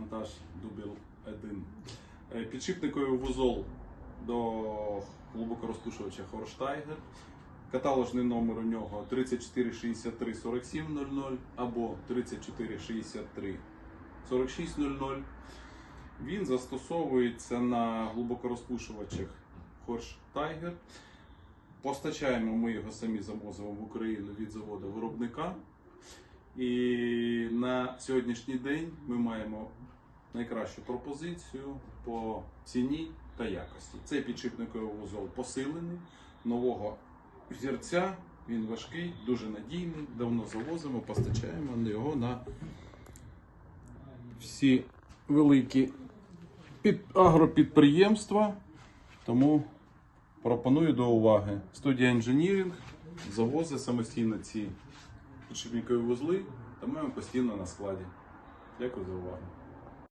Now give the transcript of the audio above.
монтаж дубіл 1. Е, Підшипниковий вузол до глибокорозпушувача Хорштайгер. Каталожний номер у нього 3463 4700 або 3463 4600. Він застосовується на глибокорозпушувачах Horsch Tiger. Постачаємо ми його самі завозимо в Україну від заводу виробника. І на сьогоднішній день ми маємо найкращу пропозицію по ціні та якості. Цей підшипниковий вузол посилений, нового взірця. Він важкий, дуже надійний. Давно завозимо, постачаємо його на всі великі під агропідприємства. Тому пропоную до уваги. Студія інженіринг завозить самостійно ці підшипникові вузли та маємо постійно на складі. Дякую за увагу.